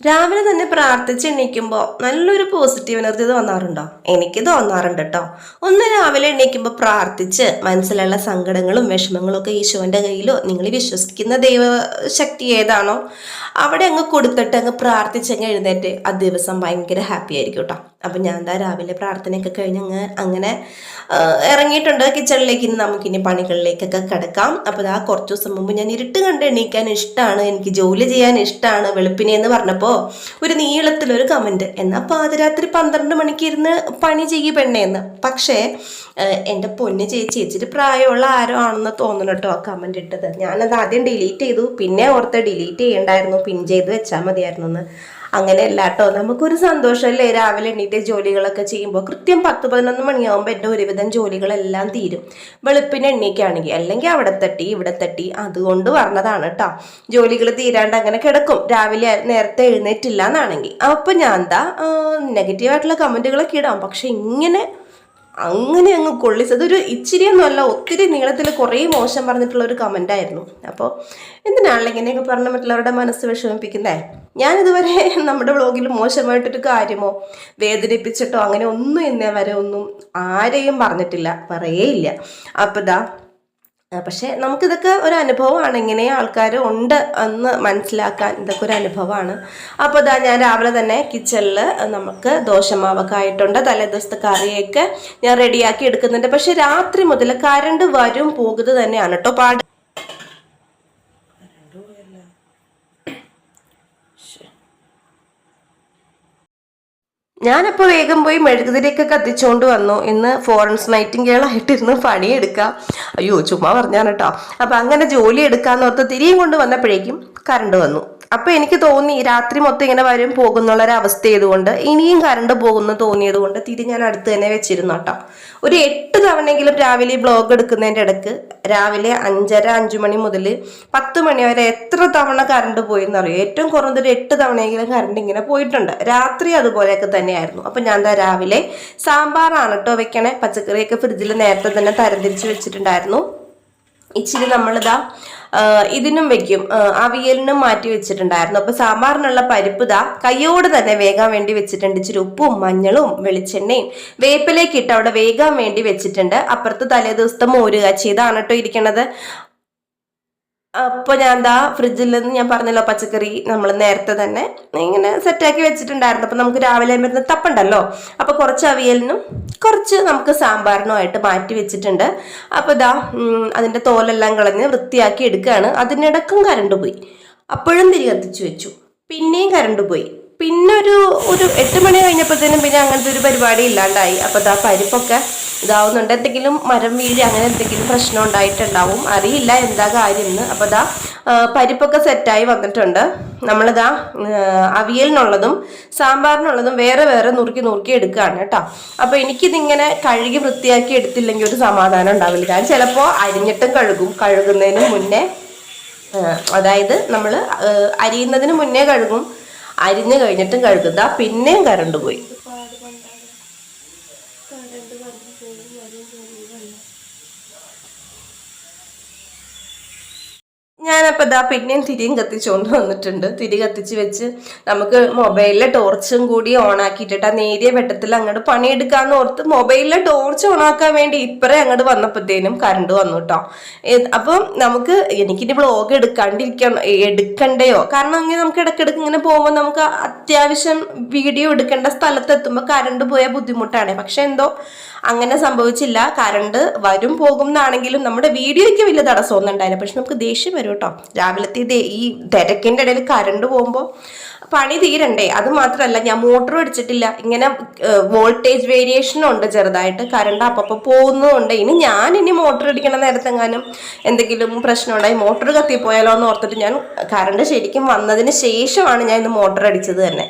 രാവിലെ തന്നെ പ്രാർത്ഥിച്ച് എണീക്കുമ്പോൾ നല്ലൊരു പോസിറ്റീവ് എനർജി തോന്നാറുണ്ടോ എനിക്ക് തോന്നാറുണ്ട് കേട്ടോ ഒന്ന് രാവിലെ എണീക്കുമ്പോൾ പ്രാർത്ഥിച്ച് മനസ്സിലുള്ള സങ്കടങ്ങളും വിഷമങ്ങളും ഒക്കെ ഈശോന്റെ കയ്യിലോ നിങ്ങൾ വിശ്വസിക്കുന്ന ദൈവ ശക്തി ഏതാണോ അവിടെ അങ്ങ് കൊടുത്തിട്ട് അങ്ങ് പ്രാർത്ഥിച്ചങ്ങ് എഴുന്നേറ്റ് ആ ദിവസം ഭയങ്കര ഹാപ്പി ആയിരിക്കും കേട്ടോ അപ്പം ഞാൻ എന്താ രാവിലെ പ്രാർത്ഥനയൊക്കെ കഴിഞ്ഞ് അങ്ങ് അങ്ങനെ ഇറങ്ങിയിട്ടുണ്ട് കിച്ചണിലേക്ക് ഇനി നമുക്കിനി പണികളിലേക്കൊക്കെ കിടക്കാം. അപ്പോൾ ആ കുറച്ച് ദിവസം മുമ്പ് ഞാൻ ഇരുട്ട് കണ്ട് എണീക്കാൻ ഇഷ്ടമാണ് എനിക്ക് ജോലി ചെയ്യാൻ ഇഷ്ടമാണ് വെളുപ്പിനെ എന്ന് പറഞ്ഞപ്പോൾ ഒരു നീളത്തിലൊരു കമന്റ് എന്നാൽ പാതിരാത്രി പന്ത്രണ്ട് മണിക്ക് ഇരുന്ന് പണി ചെയ്യും പെണ്ണേന്ന് പക്ഷേ എന്റെ പൊന്ന് ചേച്ചി ഇച്ചിരി പ്രായമുള്ള ആരോ ആണെന്ന് തോന്നണം കേട്ടോ ആ കമന്റ് ഇട്ടത്. ഞാനത് ആദ്യം ഡിലീറ്റ് ചെയ്തു. പിന്നെ ഓർത്ത് ഡിലീറ്റ് ചെയ്യണ്ടായിരുന്നു. പിൻ ചെയ്ത് വെച്ചാൽ മതിയായിരുന്നു എന്ന് അങ്ങനെയല്ല കേട്ടോ. നമുക്കൊരു സന്തോഷമല്ലേ രാവിലെ എണീറ്റ് ജോലികളൊക്കെ ചെയ്യുമ്പോൾ കൃത്യം പത്ത് പതിനൊന്ന് മണിയാകുമ്പോൾ എന്റെ ഒരുവിധം ജോലികളെല്ലാം തീരും. വെളുപ്പിന് എണ്ണീക്കാണെങ്കിൽ അല്ലെങ്കിൽ അവിടെ തട്ടി ഇവിടെ തട്ടി അതുകൊണ്ട് പറഞ്ഞതാണ് കേട്ടോ. ജോലികൾ തീരാണ്ട് അങ്ങനെ കിടക്കും. രാവിലെ നേരത്തെ എഴുന്നേറ്റില്ല എന്നാണെങ്കിൽ. അപ്പം ഞാൻ എന്താ നെഗറ്റീവായിട്ടുള്ള കമന്റുകളൊക്കെ ഇടാം. പക്ഷെ ഇങ്ങനെ അങ്ങനെ അങ്ങ് കൊള്ളിച്ചത് ഒരു ഇച്ചിരിയൊന്നുമല്ല ഒത്തിരി നീളത്തിൽ കുറേ മോശം പറഞ്ഞിട്ടുള്ള ഒരു കമന്റായിരുന്നു അപ്പോൾ എന്തിനാണല്ലോ ഇങ്ങനെയൊക്കെ പറഞ്ഞ മറ്റുള്ളവരുടെ മനസ്സ് വിഷമിപ്പിക്കുന്നേ? ഞാനിതുവരെ നമ്മുടെ വ്ളോഗിൽ മോശമായിട്ടൊരു കാര്യമോ വേദനിപ്പിച്ചിട്ടോ അങ്ങനെ ഒന്നും ഇന്നേ വരെ ഒന്നും ആരെയും പറഞ്ഞിട്ടില്ല പറയേയില്ല അപ്പോൾ ഇതാ പക്ഷേ നമുക്കിതൊക്കെ ഒരു അനുഭവമാണ്. ഇങ്ങനെ ആൾക്കാർ ഉണ്ട് എന്ന് മനസ്സിലാക്കാൻ ഇതൊക്കെ ഒരു അനുഭവമാണ്. അപ്പോൾ ഇതാ ഞാൻ രാവിലെ തന്നെ കിച്ചണിൽ നമുക്ക് ദോശമാവൊക്കെ ആയിട്ടുണ്ട്. തലേ ദിവസത്തെ കറിയൊക്കെ ഞാൻ റെഡിയാക്കി എടുക്കുന്നുണ്ട്. പക്ഷേ രാത്രി മുതൽ കറണ്ട് വരും പോകുന്നത് തന്നെയാണ്. കേട്ടോ പാട് ഞാനപ്പോൾ വേഗം പോയി മെഴുകുതിരിയൊക്കെ കത്തിച്ചുകൊണ്ട് വന്നു. ഇന്ന് ഫോറൻസ് നൈറ്റിംഗേളായിട്ടിരുന്ന് പണിയെടുക്കാം. അയ്യോ ചുമ്മാ പറഞ്ഞാണ് കേട്ടോ. അപ്പം അങ്ങനെ ജോലി എടുക്കാന്ന് ഓർത്ത് തിരിയും കൊണ്ട് വന്നപ്പോഴേക്കും കറണ്ട് വന്നു. അപ്പം എനിക്ക് തോന്നി രാത്രി മൊത്തം ഇങ്ങനെ വരും പോകുന്നുള്ള ഒരു അവസ്ഥ ആയതുകൊണ്ട് ഇനിയും കറണ്ട് പോകുന്നു തോന്നിയത് കൊണ്ട് തിരി ഞാൻ അടുത്ത് തന്നെ വെച്ചിരുന്നു കേട്ടോ. ഒരു എട്ട് തവണയെങ്കിലും രാവിലെ ബ്ലോഗ് എടുക്കുന്നതിന്റെ ഇടയ്ക്ക് രാവിലെ അഞ്ചര അഞ്ചു മണി മുതൽ പത്ത് മണി വരെ എത്ര തവണ കറണ്ട് പോയി എന്നറിയോ? ഏറ്റവും കുറഞ്ഞൊരു എട്ട് തവണയെങ്കിലും കറണ്ട് ഇങ്ങനെ പോയിട്ടുണ്ട്. രാത്രി അതുപോലെയൊക്കെ തന്നെയായിരുന്നു അപ്പോൾ ഞാൻ എന്താ രാവിലെ സാമ്പാറാണ് കേട്ടോ വെക്കണേ. പച്ചക്കറിയൊക്കെ ഫ്രിഡ്ജിൽ നേരത്തെ തന്നെ തരംതിരിച്ച് വെച്ചിട്ടുണ്ടായിരുന്നു. ഇച്ചിരി നമ്മളിതാ ഇതിനും വെക്കും. അവിയലിനും മാറ്റി വെച്ചിട്ടുണ്ടായിരുന്നു. അപ്പൊ സാമ്പാറിനുള്ള പരിപ്പ് ഇതാ കയ്യോട് തന്നെ വേകാൻ വേണ്ടി വെച്ചിട്ടുണ്ട്. ഇച്ചിരി ഉപ്പും മഞ്ഞളും വെളിച്ചെണ്ണയും വേപ്പിലേക്ക് ഇട്ട് അവിടെ വേകാൻ വേണ്ടി വെച്ചിട്ടുണ്ട്. അപ്പുറത്ത് തലേ ദിവസത്തെ മോരുക ചെയ്താണ് കേട്ടോ ഇരിക്കണത്. അപ്പോൾ ഞാൻ എന്താ ഫ്രിഡ്ജിൽ നിന്ന് ഞാൻ പറഞ്ഞല്ലോ പച്ചക്കറി നമ്മൾ നേരത്തെ തന്നെ ഇങ്ങനെ സെറ്റാക്കി വെച്ചിട്ടുണ്ടായിരുന്നു. അപ്പോൾ നമുക്ക് രാവിലെ വരുന്ന തപ്പുണ്ടല്ലോ. അപ്പോൾ കുറച്ച് അവിയലിനും കുറച്ച് നമുക്ക് സാമ്പാറിനുമായിട്ട് മാറ്റി വെച്ചിട്ടുണ്ട്. അപ്പോൾ ഇതാ അതിന്റെ തോലെല്ലാം കളഞ്ഞ് വൃത്തിയാക്കി എടുക്കുകയാണ്. അതിനിടക്കും കരണ്ട് പോയി അപ്പോഴും തിരി കത്തിച്ചു വെച്ചു. പിന്നെയും കരണ്ട് പോയി പിന്നെ ഒരു ഒരു എട്ട് മണി കഴിഞ്ഞപ്പോഴത്തേനും പിന്നെ അങ്ങനത്തെ ഒരു പരിപാടി ഇല്ലാണ്ടായി. അപ്പോൾ ഇതാ പരിപ്പൊക്കെ ഇതാവുന്നുണ്ട്. എന്തെങ്കിലും മരം വീഴി അങ്ങനെ എന്തെങ്കിലും പ്രശ്നം ഉണ്ടായിട്ടുണ്ടാവും. അറിയില്ല എന്താ കാര്യം എന്ന്. അപ്പോൾ ഇതാ പരിപ്പൊക്കെ സെറ്റായി വന്നിട്ടുണ്ട്. നമ്മളിതാ അവിയലിനുള്ളതും സാമ്പാറിനുള്ളതും വേറെ വേറെ നുറുക്കി നുറുക്കി എടുക്കുകയാണ് കേട്ടോ. അപ്പോൾ എനിക്കിതിങ്ങനെ കഴുകി വൃത്തിയാക്കി എടുത്തില്ലെങ്കിൽ ഒരു സമാധാനം ഉണ്ടാവില്ല. ഞാൻ ചിലപ്പോൾ അരിഞ്ഞിട്ടും കഴുകും. കഴുകുന്നതിന് മുന്നേ അതായത് നമ്മൾ അരിയുന്നതിന് മുന്നേ കഴുകും. അരിഞ്ഞു കഴിഞ്ഞിട്ടും കഴുകുക പിന്നെയും കറണ്ട് പോയി ആ പിന്നെയും തിരിയും കത്തിച്ചുകൊണ്ട് വന്നിട്ടുണ്ട്. തിരി കത്തിച്ച് വെച്ച് നമുക്ക് മൊബൈലിലെ ടോർച്ചും കൂടി ഓൺ ആക്കിയിട്ടിട്ട് ആ നേരിയ വെട്ടത്തിൽ അങ്ങോട്ട് പണിയെടുക്കാന്ന് ഓർത്ത് മൊബൈലിലെ ടോർച്ച് ഓൺ ആക്കാൻ വേണ്ടി ഇപ്പറേ അങ്ങോട്ട് വന്നപ്പോഴത്തേനും കറണ്ട് വന്നു കേട്ടോ അപ്പം നമുക്ക് എനിക്കിനി വ്ളോഗ് എടുക്കാണ്ടിരിക്കണം എടുക്കണ്ടയോ? കാരണം അങ്ങനെ നമുക്ക് ഇടയ്ക്കിടയ്ക്ക് ഇങ്ങനെ പോകുമ്പോൾ നമുക്ക് അത്യാവശ്യം വീഡിയോ എടുക്കേണ്ട സ്ഥലത്ത് എത്തുമ്പോൾ കറണ്ട് പോയാൽ ബുദ്ധിമുട്ടാണ്. പക്ഷെ എന്തോ അങ്ങനെ സംഭവിച്ചില്ല. കറണ്ട് വരും പോകും എന്നാണെങ്കിലും നമ്മുടെ വീഡിയോയ്ക്ക് വലിയ തടസ്സമൊന്നും ഉണ്ടായില്ല. പക്ഷെ നമുക്ക് ദേഷ്യം വരും കേട്ടോ. രാവിലത്തെ ഈ തിരക്കിന്റെ ഇടയിൽ കറണ്ട് പോകുമ്പോൾ പണി തീരണ്ടേ? അത് മാത്രമല്ല ഞാൻ മോട്ടർ അടിച്ചിട്ടില്ല. ഇങ്ങനെ വോൾട്ടേജ് വേരിയേഷനും ഉണ്ട് ചെറുതായിട്ട്. കറണ്ട് അപ്പപ്പോൾ പോകുന്നതുകൊണ്ട് ഇനി ഞാൻ ഇനി മോട്ടർ അടിക്കണ നേരത്തെങ്ങാനും എന്തെങ്കിലും പ്രശ്നം ഉണ്ടായി മോട്ടർ കത്തിപ്പോയാലോ എന്ന് ഓർത്തിട്ട് ഞാൻ കറണ്ട് ശരിക്കും വന്നതിന് ശേഷമാണ് ഞാൻ ഇന്ന് മോട്ടർ അടിച്ചത് തന്നെ.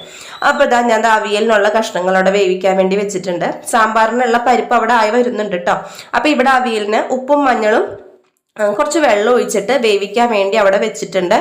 അപ്പോൾ ഇതാ ഞാൻ അവിയലിനുള്ള കഷ്ണങ്ങളോടെ വേവിക്കാൻ വേണ്ടി വെച്ചിട്ടുണ്ട്. സാമ്പാറിനുള്ള പരിപ്പ് അവിടെ ആയി വരുന്നുണ്ട് കേട്ടോ അപ്പോൾ ഇവിടെ അവിയലിന് ഉപ്പും മഞ്ഞളും കുറച്ച് വെള്ളം ഒഴിച്ചിട്ട് വേവിക്കാൻ വേണ്ടി അവിടെ വെച്ചിട്ടുണ്ട്.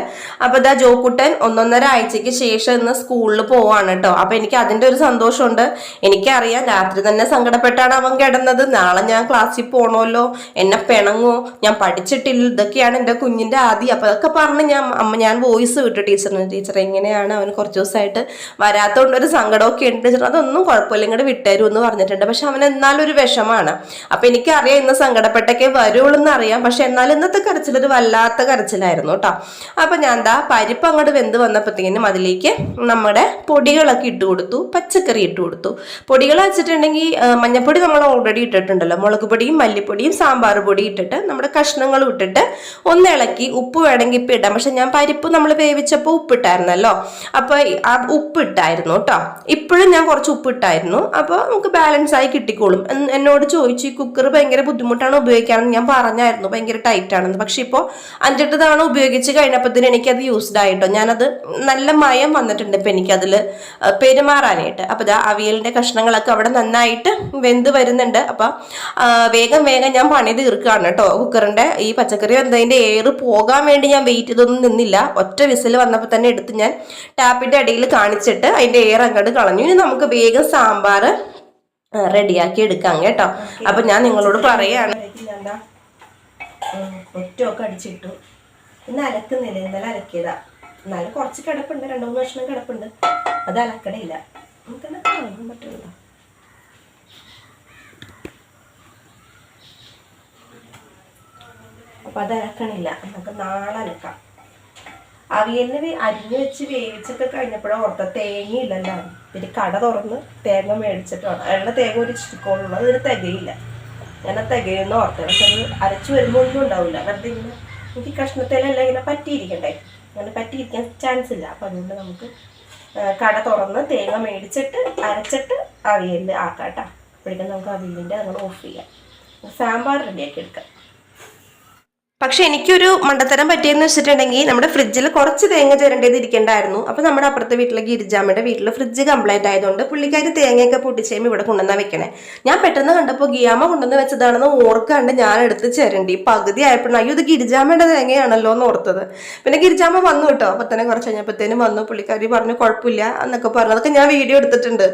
അപ്പൊ ഇതാ ജോക്കുട്ടൻ ഒന്നൊന്നര ആഴ്ചക്ക് ശേഷം ഇന്ന് സ്കൂളിൽ പോവാണ് കേട്ടോ. അപ്പൊ എനിക്ക് അതിന്റെ ഒരു സന്തോഷമുണ്ട്. എനിക്കറിയാം രാത്രി തന്നെ സങ്കടപ്പെട്ടാണ് അവൻ കിടന്നത്. നാളെ ഞാൻ ക്ലാസ്സിൽ പോകണമല്ലോ എന്നെ പിണങ്ങോ. ഞാൻ പഠിച്ചിട്ടില്ല. ഇതൊക്കെയാണ് എന്റെ കുഞ്ഞിന്റെ ആദ്യം അപ്പൊ അതൊക്കെ പറഞ്ഞ് ഞാൻ അമ്മ ഞാൻ വോയിസ് വിട്ടു ടീച്ചറിന്. ടീച്ചർ എങ്ങനെയാണ് അവന് കുറച്ച് ദിവസമായിട്ട് വരാത്തതുകൊണ്ട് ഒരു സങ്കടമൊക്കെ ഉണ്ട്. ടീച്ചർ അതൊന്നും കുഴപ്പമില്ല. ഇങ്ങോട്ട് വിട്ടരും എന്ന് പറഞ്ഞിട്ടുണ്ട്. പക്ഷെ അവൻ എന്നാലും ഒരു വിഷമാണ്. അപ്പൊ എനിക്കറിയാം ഇന്ന് സങ്കടപ്പെട്ടൊക്കെ വരുള്ളൂ എന്നറിയാം പക്ഷെ എന്നാൽ ഇന്നത്തെ കരച്ചിലൊരു വല്ലാത്ത കരച്ചിലായിരുന്നു കേട്ടോ. അപ്പൊ ഞാൻ എന്താ പരിപ്പ് അങ്ങോട്ട് വെന്ത് വന്നപ്പോഴത്തേനും അതിലേക്ക് നമ്മുടെ പൊടികളൊക്കെ ഇട്ട് കൊടുത്തു പച്ചക്കറി ഇട്ട് കൊടുത്തു. പൊടികൾ വെച്ചിട്ടുണ്ടെങ്കിൽ മഞ്ഞപ്പൊടി നമ്മൾ ഓൾറെഡി ഇട്ടിട്ടുണ്ടല്ലോ. മുളക് പൊടിയും മല്ലിപ്പൊടിയും സാമ്പാർ പൊടി ഇട്ടിട്ട് നമ്മുടെ കഷ്ണങ്ങളും ഇട്ടിട്ട് ഒന്ന് ഇളക്കി ഉപ്പ് വേണമെങ്കിൽ ഇപ്പം ഇടാം. പക്ഷെ ഞാൻ പരിപ്പ് നമ്മൾ വേവിച്ചപ്പോൾ ഉപ്പിട്ടായിരുന്നല്ലോ അപ്പൊ ഈ ആ ഉപ്പ് ഇട്ടായിരുന്നു കേട്ടോ. ഇപ്പോഴും ഞാൻ കുറച്ച് ഉപ്പ് ഇട്ടായിരുന്നു. അപ്പോൾ നമുക്ക് ബാലൻസ് ആയി കിട്ടിക്കോളും. എന്നോട് ചോദിച്ചു ഈ കുക്കർ ഭയങ്കര ബുദ്ധിമുട്ടാണ് ഉപയോഗിക്കാൻ ഞാൻ പറഞ്ഞായിരുന്നു. ഭയങ്കര ആണെന്ന് പക്ഷെ ഇപ്പോൾ അഞ്ചെട്ട് തവണ ഉപയോഗിച്ച് കഴിഞ്ഞപ്പോഴത്തേന് എനിക്കത് യൂസ്ഡ് ആയിട്ടോ. ഞാനത് നല്ല മയം വന്നിട്ടുണ്ട് ഇപ്പം എനിക്കതിൽ പെരുമാറാനായിട്ട്. അപ്പോൾ ഇതാ അവിയലിന്റെ കഷ്ണങ്ങളൊക്കെ അവിടെ നന്നായിട്ട് വെന്ത് വരുന്നുണ്ട്. അപ്പം വേഗം വേഗം ഞാൻ പണി തീർക്കുകയാണ് കേട്ടോ. കുക്കറിന്റെ ഈ പച്ചക്കറി വെന്തതിന്റെ എയർ പോകാൻ വേണ്ടി ഞാൻ വെയിറ്റ് ചെയ്തൊന്നും നിന്നില്ല. ഒറ്റ വിസിൽ വന്നപ്പോൾ തന്നെ എടുത്ത് ഞാൻ ടാപ്പിന്റെ അടിയിൽ കാണിച്ചിട്ട് അതിന്റെ എയർ അങ്ങോട്ട് കളഞ്ഞു. ഇനി നമുക്ക് വേഗം സാമ്പാർ റെഡിയാക്കി എടുക്കാം കേട്ടോ. അപ്പം ഞാൻ നിങ്ങളോട് പറയാണ്. ഒറ്റയൊക്കെ അടിച്ചിട്ടു. ഇന്ന് അലക്കുന്നില്ല. ഇന്നലെ അലക്കിയതാ. എന്നാലും കുറച്ച് കിടപ്പുണ്ട്. രണ്ടു മൂന്ന് വർഷം കിടപ്പുണ്ട്. അത് അലക്കണില്ല. നമുക്കെന്നെ കാണാൻ അപ്പൊ അത് അലക്കണില്ല. നമുക്ക് നാളെ അലക്കാം. അവിയലിന് അരിഞ്ഞു വെച്ച് വേവിച്ചൊക്കെ കഴിഞ്ഞപ്പോഴും ഓർത്ത തേങ്ങയില്ലല്ലോ പിന്നെ കട തുറന്ന് തേങ്ങ മേടിച്ചിട്ട് വേണം. അയാളുടെ തേങ്ങ ഒരു ചുരുക്കോളുള്ളൂ അതൊരു തികയില്ല. ഞാൻ തികയെന്ന് ഓർത്തത് പക്ഷെ അത് അരച്ചു വരുമ്പോൾ ഒന്നും ഉണ്ടാവില്ല വെറുതെ ഇങ്ങനെ എനിക്ക് കഷ്ണത്തേലെല്ലാം ഇങ്ങനെ പറ്റിയിരിക്കണ്ടേ? അങ്ങനെ പറ്റിയിരിക്കാൻ ചാൻസ് ഇല്ല. അപ്പം അതുകൊണ്ട് നമുക്ക് കട തുറന്ന് തേങ്ങ മേടിച്ചിട്ട് അരച്ചിട്ട് അവിയലിൽ ആക്കാം കേട്ടോ. അപ്പോഴേക്കും നമുക്ക് അവിയലിന്റെ നമ്മൾ ഓഫ് ചെയ്യാം. സാമ്പാർ റെഡിയാക്കി എടുക്കാം. പക്ഷെ എനിക്കൊരു മണ്ടത്തരം പറ്റിയെന്ന് വെച്ചിട്ടുണ്ടെങ്കിൽ നമ്മുടെ ഫ്രിഡ്ജിൽ കുറച്ച് തേങ്ങ ചിരണ്ടേത് ഇരിക്കേണ്ടായിരുന്നു. അപ്പൊ നമ്മുടെ അപ്പുറത്തെ വീട്ടിലെ ഗിരിജാമ്മയുടെ വീട്ടിൽ ഫ്രിഡ്ജ് കംപ്ലൈന്റ് ആയതുകൊണ്ട് പുള്ളിക്കാരി തേങ്ങയൊക്കെ പൊട്ടിച്ചേമ്പ് ഇവിടെ കൊണ്ടുവന്നാ വെക്കണേ. ഞാൻ പെട്ടെന്ന് കണ്ടപ്പോൾ ഗിയാമ കൊണ്ടുവന്ന് വെച്ചതാണെന്ന് ഓർക്കാണ്ട് ഞാൻ എടുത്ത് ചിരണ്ടി. പകുതി ആയപ്പോഴും അയ്യോ ഇത് ഗിരിജാമ്മയുടെ തേങ്ങയാണല്ലോ എന്ന് ഓർത്തത്. പിന്നെ ഗിരിജാമ്മ വന്നു കേട്ടോ. അപ്പൊ തന്നെ കുറച്ച് കഴിഞ്ഞപ്പോഴത്തേനും വന്നു. പുള്ളിക്കാരി പറഞ്ഞു കുഴപ്പമില്ല എന്നൊക്കെ പറഞ്ഞു. അതൊക്കെ ഞാൻ വീഡിയോ എടുത്തിട്ടുണ്ട്.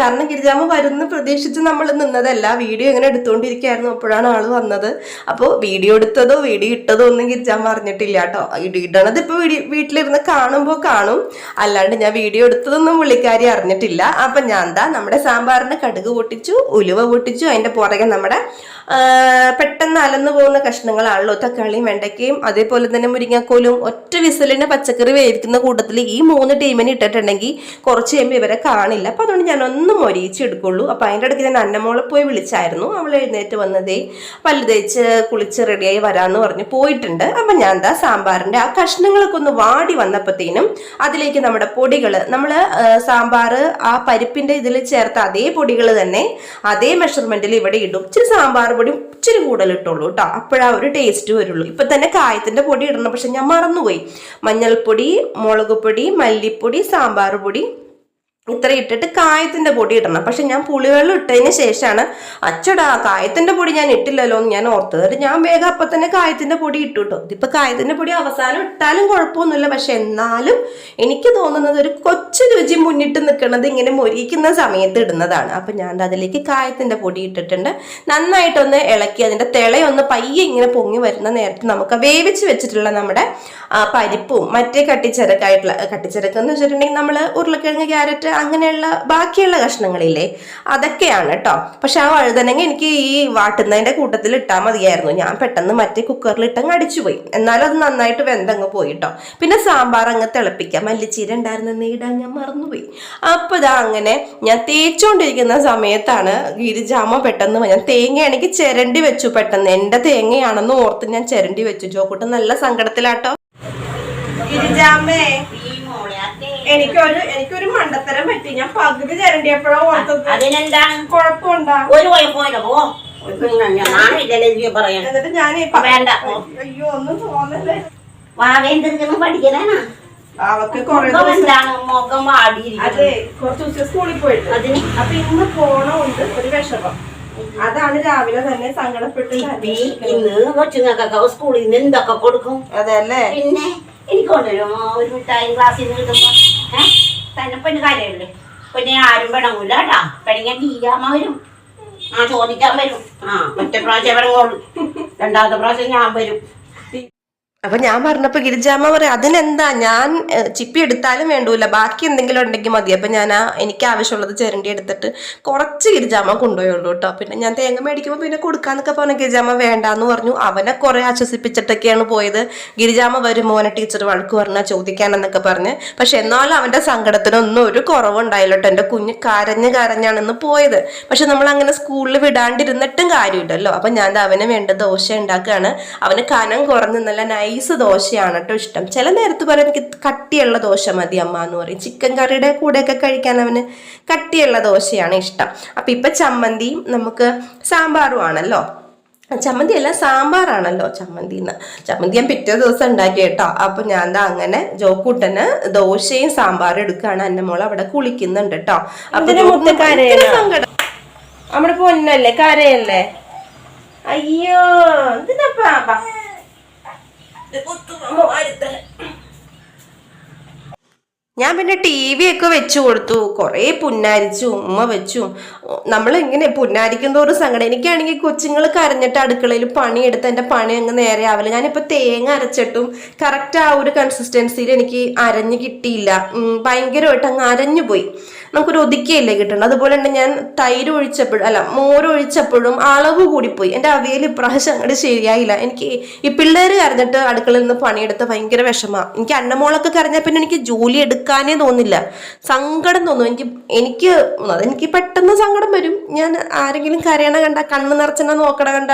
കാരണം ഗിരിജാമ്മ വരുന്ന പ്രതീക്ഷിച്ച് നമ്മൾ നിന്നതല്ല. വീഡിയോ ഇങ്ങനെ എടുത്തുകൊണ്ടിരിക്കുകയായിരുന്നു അപ്പോഴാണ് ആൾ വന്നത്. അപ്പോൾ വീഡിയോ എടുത്തതോ വീഡിയോ ഇട്ടതോ ഒന്നും ഗിരിജാൻ പറഞ്ഞിട്ടില്ല കേട്ടോ. ഇടണത് ഇപ്പൊ വീടി- വീട്ടിലിരുന്ന് കാണുമ്പോൾ കാണും. അല്ലാണ്ട് ഞാൻ വീഡിയോ എടുത്തതൊന്നും പുള്ളിക്കാരി അറിഞ്ഞിട്ടില്ല. അപ്പൊ ഞാൻ എന്താ നമ്മുടെ സാമ്പാറിന് കടുക് പൊട്ടിച്ചു ഉലുവ പൊട്ടിച്ചു. അതിന്റെ പുറകെ നമ്മുടെ പെട്ടെന്ന് അലന്നു പോകുന്ന കഷ്ണങ്ങളാണല്ലോ. തക്കാളിയും വെണ്ടയ്ക്കയും അതേപോലെ തന്നെ മുരിങ്ങക്കോലും ഒറ്റ വിസലിന് പച്ചക്കറി വേവിക്കുന്ന കൂട്ടത്തിൽ ഈ മൂന്ന് ടീമിന് ഇട്ടിട്ടുണ്ടെങ്കിൽ കുറച്ച് കഴിയുമ്പോൾ ഇവരെ കാണില്ല. അപ്പൊ അതുകൊണ്ട് ഞാൻ ഒന്ന് മൊരിയിച്ചെടുക്കുള്ളൂ. അപ്പൊ അതിന്റെ ഇടയ്ക്ക് ഞാൻ അന്നമോളെ പോയി വിളിച്ചായിരുന്നു. അവൾ എഴുന്നേറ്റ് വന്നതേ പല്ല് തേച്ച് കുളിച്ച് റെഡിയായി വരാമെന്ന് പറഞ്ഞ് പോയിട്ടുണ്ട്. അപ്പൊ ഞാൻ എന്താ സാമ്പാറിന്റെ ആ കഷ്ണങ്ങളൊക്കെ ഒന്ന് വാടി വന്നപ്പോഴത്തേനും അതിലേക്ക് നമ്മുടെ പൊടികൾ നമ്മൾ സാമ്പാർ ആ പരിപ്പിന്റെ ഇതിൽ ചേർത്ത അതേ പൊടികൾ തന്നെ അതേ മെഷർമെന്റിൽ ഇവിടെ ഇടും. ഇച്ചിരി സാമ്പാർ പൊടി ഇച്ചിരി കൂടുതൽ ഇട്ടുള്ളൂ കേട്ടോ അപ്പോഴാ ഒരു ടേസ്റ്റ് വരുള്ളൂ. ഇപ്പൊ തന്നെ കായത്തിന്റെ പൊടി ഇടണം. പക്ഷെ ഞാൻ മറന്നുപോയി. മഞ്ഞൾപ്പൊടി മുളക് പൊടി മല്ലിപ്പൊടി സാമ്പാർ പൊടി ഇത്ര ഇട്ടിട്ട് കായത്തിന്റെ പൊടി ഇടണം. പക്ഷെ ഞാൻ പുളിവെള്ളം ഇട്ടതിന് ശേഷമാണ് അച്ചടാ കായത്തിന്റെ പൊടി ഞാൻ ഇട്ടില്ലല്ലോ എന്ന് ഞാൻ ഓർത്തത്. ഞാൻ വേഗം അപ്പൊ തന്നെ കായത്തിന്റെ പൊടി ഇട്ടു കേട്ടോ ഇതിപ്പോ കായത്തിന്റെ പൊടി അവസാനം ഇട്ടാലും കുഴപ്പമൊന്നുമില്ല. പക്ഷെ എന്നാലും എനിക്ക് തോന്നുന്നത് ഒരു കൊച്ചു രുചി മുന്നിട്ട് നിൽക്കുന്നത് ഇങ്ങനെ മൊരിക്കുന്ന സമയത്ത് ഇടുന്നതാണ്. അപ്പൊ ഞാൻ അതിലേക്ക് കായത്തിന്റെ പൊടി ഇട്ടിട്ടുണ്ട്. നന്നായിട്ടൊന്ന് ഇളക്കി അതിന്റെ തിളയൊന്ന് പയ്യെ ഇങ്ങനെ പൊങ്ങി വരുന്ന നേരത്ത് നമുക്ക് വേവിച്ച് വെച്ചിട്ടുള്ള നമ്മുടെ പരിപ്പും മറ്റേ കട്ടിച്ചരക്കായിട്ടുള്ള കട്ടിച്ചരക്കെന്ന് വെച്ചിട്ടുണ്ടെങ്കിൽ നമ്മൾ ഉരുളക്കിഴങ്ങ് ക്യാരറ്റ് അങ്ങനെയുള്ള ബാക്കിയുള്ള കഷ്ണങ്ങളില്ലേ? അതൊക്കെയാണ് കേട്ടോ പക്ഷെ ആ വഴുതനങ്ങ എനിക്ക് ഈ വാട്ടുന്നതിന്റെ കൂട്ടത്തിൽ ഇട്ടാൽ മതിയായിരുന്നു. ഞാൻ പെട്ടെന്ന് മറ്റേ കുക്കറിൽ ഇട്ടങ്ങ് അടിച്ചുപോയി. എന്നാലും അത് നന്നായിട്ട് വെന്തങ്ങ് പോയി കേട്ടോ പിന്നെ സാമ്പാർ അങ്ങ് തിളപ്പിക്കാം. മല്ലിച്ചീര ഉണ്ടായിരുന്നെന്ന് ഇടാൻ ഞാൻ മറന്നുപോയി. അപ്പൊ ഇതാ അങ്ങനെ ഞാൻ തേച്ചുകൊണ്ടിരിക്കുന്ന സമയത്താണ് ഗിരിജാമ പെട്ടെന്ന് ഞാൻ തേങ്ങയാണെങ്കിൽ ചിരണ്ടി വെച്ചു പെട്ടെന്ന്. എന്റെ തേങ്ങയാണെന്ന് ഓർത്ത് ഞാൻ ചിരണ്ടി വെച്ചു. ജോക്കൂട്ട് നല്ല സങ്കടത്തിലാട്ടോ ഗിരിജാമേ എനിക്കൊരു എനിക്കൊരു മണ്ടത്തരം പറ്റി. ഞാൻ പകുതി ചിരണ്ടിയപ്പോഴാ ഓർത്തത്. അതിനെന്താണ് കുഴപ്പമുണ്ടോ? ഒരു കുഴപ്പമില്ല പോ. നാണില്ലല്ലോ എനിക്ക് പറയാൻ. എന്നിട്ട് ഞാൻ വേണ്ട. അയ്യോ ഒന്നും തോന്നല്ലേ? വാവേന്ദ്രിക്കണം പഠിക്കാനാ അവക്ക് കൊറേ മുഖം ദിവസം എന്താണ്? മുഖം വാടിയിരിക്കുന്നത്. അതെ കുറച്ച് ദിവസം സ്കൂളിൽ പോയിട്ട്. അതിന്? അപ്പൊ ഇന്ന് പോണമുണ്ട് ഒരു വിഷമം. അതാണ് രാവിലെ തന്നെ സങ്കടപ്പെട്ട് ഇന്ന് കൊച്ചുങ്ങൾക്കൊക്കെ സ്കൂളിൽ നിന്ന് എന്തൊക്കെ കൊടുക്കും? അതല്ലേ? പിന്നെ എനിക്ക് കൊണ്ടുവരുമോ? ഒരു മിഠായി ക്ലാസ്സിൽ നിന്ന് കിട്ടുമ്പോ തന്നെ പിന്നെ കാര്യമല്ലേ പിന്നെ ആരും പിണങ്ങൂല കേട്ടാ. പിണങ്ങാൻ തീരാമ വരും. ആ ചോദിക്കാൻ വരും. ആ ഒറ്റ പ്രാവശ്യം പിണങ്ങുള്ളൂ രണ്ടാമത്തെ പ്രാവശ്യം ഞാൻ വരും. അപ്പൊ ഞാൻ പറഞ്ഞപ്പോ ഗിരിജാമ്മ പറയാം അതിനെന്താ? ഞാൻ ചിപ്പി എടുത്താലും വേണ്ടൂല. ബാക്കി എന്തെങ്കിലും ഉണ്ടെങ്കിൽ മതി. അപ്പൊ ഞാൻ ആ എനിക്ക് ആവശ്യമുള്ളത് ചിരണ്ടി എടുത്തിട്ട് കുറച്ച് ഗിരിജാമ്മ കൊണ്ടുപോയുള്ളൂ കേട്ടോ പിന്നെ ഞാൻ തേങ്ങ മേടിക്കുമ്പോൾ പിന്നെ കൊടുക്കാന്നൊക്കെ പറഞ്ഞ. ഗിരിജാമ്മ വേണ്ടാന്ന് പറഞ്ഞു. അവനെ കുറെ ആശ്വസിപ്പിച്ചിട്ടൊക്കെയാണ് പോയത്. ഗിരിജാമ്മ വരും മോനെ ടീച്ചർ വഴക്ക് പറഞ്ഞാൽ ചോദിക്കാനെന്നൊക്കെ പറഞ്ഞ്. പക്ഷെ എന്നാലും അവന്റെ സങ്കടത്തിനൊന്നും ഒരു കുറവുണ്ടായില്ല കേട്ടോ എന്റെ കുഞ്ഞ് കരഞ്ഞ് കരഞ്ഞാണെന്ന് പോയത്. പക്ഷെ നമ്മൾ അങ്ങനെ സ്കൂളിൽ വിടാണ്ടിരുന്നിട്ടും കാര്യമില്ലല്ലോ. അപ്പൊ ഞാൻ അവന് വേണ്ട ദോശ ഉണ്ടാക്കുകയാണ്. അവന് കനം കുറഞ്ഞ് നല്ല നൈസ് ദോശയാണ് കേട്ടോ ഇഷ്ടം. ചില നേരത്ത് പറയും എനിക്ക് കട്ടിയുള്ള ദോശ മതി അമ്മ എന്ന് പറയും. ചിക്കൻ കറിയുടെ കൂടെയൊക്കെ കഴിക്കാൻ അവന് കട്ടിയുള്ള ദോശയാണ് ഇഷ്ടം. അപ്പൊ ഇപ്പൊ ചമ്മന്തിയും നമുക്ക് സാമ്പാറും ആണല്ലോ. ചമ്മന്തി അല്ല സാമ്പാറാണല്ലോ ചമ്മന്തി എന്ന് ചമ്മന്തി ഞാൻ പിറ്റേ ദിവസം ഉണ്ടാക്കി കേട്ടോ. അപ്പൊ ഞാൻ എന്താ അങ്ങനെ ജോക്കൂട്ടന് ദോശയും സാമ്പാറും എടുക്കുകയാണ്. എന്റെ മോൾ അവിടെ കുളിക്കുന്നുണ്ട് കേട്ടോ. അപ്പൊ സങ്കടം. നമ്മുടെ പൊന്നല്ലേ കരയല്ലേ? അയ്യോ എന്തിനാ ഞാൻ പിന്നെ ടി വി ഒക്കെ വെച്ചു കൊടുത്തു. കുറേ പുന്നാരിച്ചു ഉമ്മ വെച്ചു. നമ്മളിങ്ങനെ പുന്നാരിക്കുന്ന പുന്നാരിക്കും തോറും സങ്കടം. എനിക്കാണെങ്കിൽ കൊച്ചുങ്ങൾ കരഞ്ഞിട്ട് അടുക്കളയിൽ പണിയെടുത്ത് എന്റെ പണി അങ്ങ് നേരെ ആവില്ല. ഞാനിപ്പോൾ തേങ്ങ അരച്ചിട്ടും കറക്റ്റ് ആ ഒരു കൺസിസ്റ്റൻസിയിൽ എനിക്ക് അരഞ്ഞു കിട്ടിയില്ല. ഭയങ്കരമായിട്ട് അങ്ങ് അരഞ്ഞു പോയി നമുക്കൊരു ഒതുക്കിയല്ലേ കിട്ടണം അതുപോലെ തന്നെ ഞാൻ തൈര് ഒഴിച്ചപ്പോഴും അല്ല മോരൊഴിച്ചപ്പോഴും അളവ് കൂടിപ്പോയി. എന്റെ അവയിൽ ഇപ്രാവശ്യം അങ്ങോട്ട് ശരിയായില്ല. എനിക്ക് ഈ പിള്ളേർ കരഞ്ഞിട്ട് അടുക്കളയിൽ നിന്ന് പണിയെടുത്ത് ഭയങ്കര വിഷമമാണ് എനിക്ക് അന്നമോളൊക്കെ കരഞ്ഞാൽ പിന്നെ എനിക്ക് ജോലി എടുക്കാനേ തോന്നില്ല. സങ്കടം തോന്നും. എനിക്ക് എനിക്ക് അതെനിക്ക് പെട്ടെന്ന് സങ്കടം വരും. ഞാൻ ആരെങ്കിലും കരയണ കണ്ട കണ്ണ് നിറച്ചെന്നെ നോക്കണ കണ്ട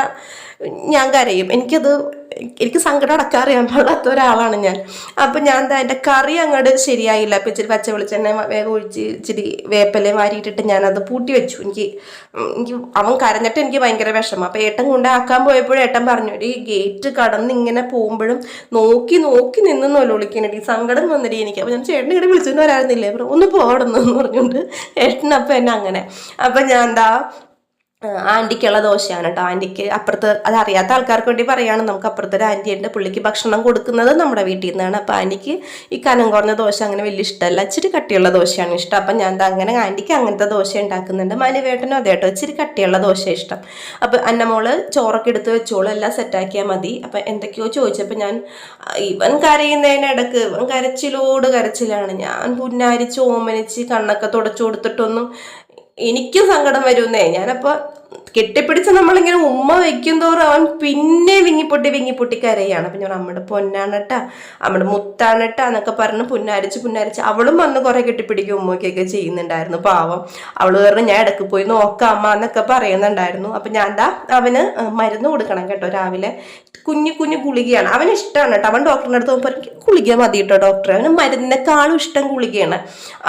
ഞാൻ കരയും. എനിക്കത് എനിക്ക് സങ്കടം അടക്കാൻ അറിയാൻ പാടാത്ത ഒരാളാണ് ഞാൻ. അപ്പം ഞാൻ എന്താ എന്റെ കറി അങ്ങോട്ട് ശരിയായില്ല. അപ്പം ഇച്ചിരി പച്ച വെളിച്ചെണ്ണ വേഗം ഒഴിച്ച് ഇച്ചിരി വേപ്പല വാരിയിട്ടിട്ട് ഞാനത് പൂട്ടി വെച്ചു. എനിക്ക് എനിക്ക് അവൻ കരഞ്ഞിട്ട് എനിക്ക് ഭയങ്കര വിഷമം. അപ്പം ഏട്ടൻ കൊണ്ടാക്കാൻ പോയപ്പോഴും ഏട്ടൻ പറഞ്ഞു ഈ ഗേറ്റ് കടന്ന് ഇങ്ങനെ പോകുമ്പോഴും നോക്കി നോക്കി നിന്ന് നൊലൊളിക്കണടി സങ്കടം വന്നിടി എനിക്ക്. അപ്പം ഞാൻ ചേട്ടൻ ഇങ്ങനെ വിളിച്ചുകൊണ്ട് വരാറുന്നില്ലേ ഒന്ന് പോകണം എന്ന് പറഞ്ഞുകൊണ്ട് ഏട്ടൻ അപ്പം എന്നെ അങ്ങനെ. അപ്പം ഞാൻ എന്താ ആന്റിക്കുള്ള ദോശയാണ് കേട്ടോ ആന്റിക്ക് അപ്പുറത്ത് അത് അറിയാത്ത ആൾക്കാർക്ക് വേണ്ടി പറയുകയാണ് നമുക്ക് അപ്പുറത്ത് ഒരു ആന്റി ഉണ്ട്. പുള്ളിക്ക് ഭക്ഷണം കൊടുക്കുന്നത് നമ്മുടെ വീട്ടിൽ നിന്നാണ്. അപ്പോൾ ആന്റിക്ക് ഈ കനം കുറഞ്ഞ ദോശ അങ്ങനെ വലിയ ഇഷ്ടമല്ല. ഇച്ചിരി കട്ടിയുള്ള ദോശയാണ് ഇഷ്ടം. അപ്പം ഞാൻ അങ്ങനെ ആന്റിക്ക് അങ്ങനത്തെ ദോശ ഉണ്ടാക്കുന്നുണ്ട്. മനുവേട്ടനും അതെ കേട്ടോ ഇച്ചിരി കട്ടിയുള്ള ദോശ ഇഷ്ടം. അപ്പോൾ അന്നമോൾ ചോറൊക്കെ എടുത്ത് വെച്ചോളൂ. എല്ലാം സെറ്റാക്കിയാൽ മതി. അപ്പം എന്തൊക്കെയോ ചോദിച്ചപ്പോൾ ഞാൻ ഇവൻ കരയുന്നതിനിടക്ക് ഇവൻ കരച്ചിലോട് കരച്ചിലാണ്. ഞാൻ പുന്നാരിച്ച് ഓമനിച്ച് കണ്ണൊക്കെ തുടച്ചു കൊടുത്തിട്ടൊന്നും എനിക്കും സങ്കടം വരുന്നേ. ഞാനപ്പോ കെട്ടിപ്പിടിച്ച് നമ്മളിങ്ങനെ ഉമ്മ വെക്കും തോറും അവൻ പിന്നെ വിങ്ങിപ്പൊട്ടി വിങ്ങിപ്പൊട്ടി കരയാണ്. അപ്പൊ ഞാൻ അമ്മയുടെ പൊന്നാണട്ടാ അമ്മയുടെ മുത്താണട്ടാ എന്നൊക്കെ പറഞ്ഞ് പുന്നാരിച്ച് പുന്നാരിച്ച് അവളും വന്ന് കുറെ കെട്ടിപ്പിടിക്കും ഉമ്മയ്ക്കൊക്കെ ചെയ്യുന്നുണ്ടായിരുന്നു. പാവം. അവൾ പറഞ്ഞു ഞാൻ ഇടയ്ക്ക് പോയി നോക്കാം അമ്മ എന്നൊക്കെ പറയുന്നുണ്ടായിരുന്നു. അപ്പൊ ഞാൻ എന്താ അവന് മരുന്ന് കൊടുക്കണം കേട്ടോ രാവിലെ. കുഞ്ഞു കുഞ്ഞു ഗുളികയാണ്. അവന് ഇഷ്ടമാണ് കേട്ടോ. അവൻ ഡോക്ടറിന്റെ അടുത്ത് പോകുമ്പോൾ ഗുളിക മതി കേട്ടോ ഡോക്ടർ അവന് മരുന്നിനെക്കാളും ഇഷ്ടം ഗുളികയാണ്.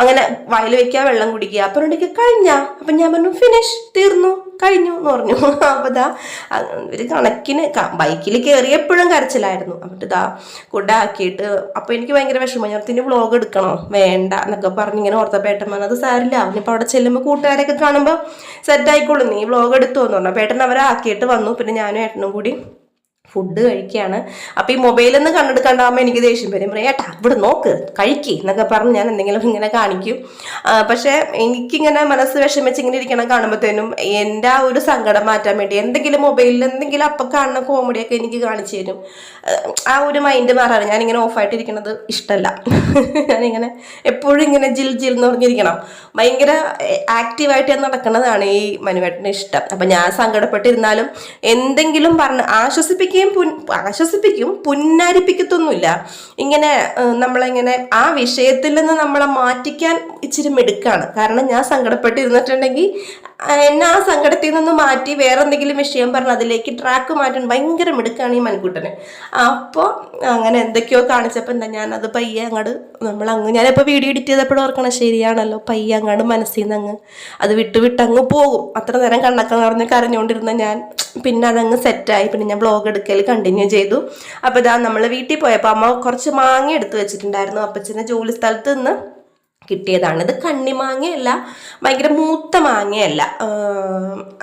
അങ്ങനെ വയൽ വെക്കുക വെള്ളം കുടിക്കുക. അപ്പം ഉണ്ടെങ്കിൽ കഴിഞ്ഞ? അപ്പം ഞാൻ പറഞ്ഞു ഫിനിഷ് തീർന്നു. കഴിഞ്ഞു എന്ന് പറഞ്ഞു. അപ്പോൾ ഇതാ ഒരു കണക്കിന് ബൈക്കിൽ കയറിയപ്പോഴും കരച്ചിലായിരുന്നു. എന്നിട്ട് ഇതാ കൊണ്ടാക്കിയിട്ട് അപ്പോൾ എനിക്ക് ഭയങ്കര വിഷമം. ഞാൻ വ്ളോഗ് എടുക്കണോ? വേണ്ട എന്നൊക്കെ പറഞ്ഞ് ഇങ്ങനെ ഓർത്തപ്പോൾ ഏട്ടൻ പറഞ്ഞത് സാരില്ല അവനിപ്പോൾ അവിടെ ചെല്ലുമ്പോൾ കൂട്ടുകാരൊക്കെ കാണുമ്പോൾ സെറ്റ് ആയിക്കോളും. നീ വ്ളോഗ് എടുത്തു? എന്ന് പറഞ്ഞു. അപ്പോൾ ഏട്ടൻ അവരെ ആക്കിയിട്ട് വന്നു. പിന്നെ ഞാനും ഏട്ടനും കൂടി ഫുഡ് കഴിക്കുകയാണ്. അപ്പം ഈ മൊബൈലിൽ നിന്ന് കണ്ടെടുക്കണ്ടാകുമ്പോൾ എനിക്ക് ദേഷ്യം വരും. പറയും ഏട്ടാ ഇവിടെ നോക്ക് കഴിക്കി എന്നൊക്കെ പറഞ്ഞ് ഞാൻ എന്തെങ്കിലും ഇങ്ങനെ കാണിക്കും. പക്ഷേ എനിക്കിങ്ങനെ മനസ്സ് വിഷമിച്ച് ഇങ്ങനെ ഇരിക്കണം കാണുമ്പോഴത്തേനും എന്റെ ആ ഒരു സങ്കടം മാറ്റാൻ വേണ്ടി എന്തെങ്കിലും മൊബൈലിൽ എന്തെങ്കിലും അപ്പം കാണുന്ന കോമഡിയൊക്കെ എനിക്ക് കാണിച്ചു തരും. ആ ഒരു മൈൻഡ് മാറാറ് ഞാനിങ്ങനെ ഓഫായിട്ടിരിക്കുന്നത് ഇഷ്ടമല്ല ഞാനിങ്ങനെ എപ്പോഴും ഇങ്ങനെ ജിൽ ജിൽ എന്ന് പറഞ്ഞിരിക്കണം. ഭയങ്കര ആക്റ്റീവായിട്ട് ഞാൻ നടക്കുന്നതാണ് ഈ മനുവേട്ടന് ഇഷ്ടം. അപ്പം ഞാൻ സങ്കടപ്പെട്ടിരുന്നാലും എന്തെങ്കിലും പറഞ്ഞ് ആശ്വസിപ്പിക്കുകയും പുൻ ആശ്വസിപ്പിക്കും പുന്നാരിപ്പിക്കത്തൊന്നുമില്ല ഇങ്ങനെ നമ്മളിങ്ങനെ ആ വിഷയത്തിൽ നിന്ന് നമ്മളെ മാറ്റിക്കാൻ ഇച്ചിരി മിടുക്കാണ്. കാരണം ഞാൻ സങ്കടപ്പെട്ടിരുന്നിട്ടുണ്ടെങ്കിൽ എന്നെ ആ സങ്കടത്തിൽ നിന്ന് മാറ്റി വേറെ എന്തെങ്കിലും വിഷയം പറഞ്ഞ് അതിലേക്ക് ട്രാക്ക് മാറ്റാൻ ഭയങ്കര മിടുക്കാണ് ഈ മൻകുട്ടന് അപ്പോൾ അങ്ങനെ എന്തൊക്കെയോ കാണിച്ചപ്പോൾ എന്താ ഞാനത് പയ്യെ അങ്ങോട്ട് നമ്മൾ അങ്ങ് ഞാനിപ്പോൾ വീഡിയോ എഡിറ്റ് ചെയ്തപ്പോഴും ഓർക്കണം ശരിയാണല്ലോ പയ്യെ അങ്ങോട്ട് മനസ്സിൽ നിന്ന് അങ്ങ് അത് വിട്ട് വിട്ട് അങ്ങ് പോകും. അത്ര നേരം കണ്ണൊക്കെ നിറഞ്ഞ് കരഞ്ഞുകൊണ്ടിരുന്ന ഞാൻ പിന്നെ അതങ്ങ് സെറ്റായി പിന്നെ ഞാൻ ബ്ലോഗ് എടുക്കൽ കണ്ടിന്യൂ ചെയ്തു. അപ്പോൾ ഇതാ നമ്മൾ വീട്ടിൽ പോയപ്പോൾ അമ്മ കുറച്ച് മാങ്ങ എടുത്ത് വെച്ചിട്ടുണ്ടായിരുന്നു. അപ്പച്ചന്റെ ജോലി സ്ഥലത്ത് നിന്ന് കിട്ടിയതാണ്. ഇത് കണ്ണിമാങ്ങയല്ല ഭയങ്കര മൂത്ത മാങ്ങയല്ല.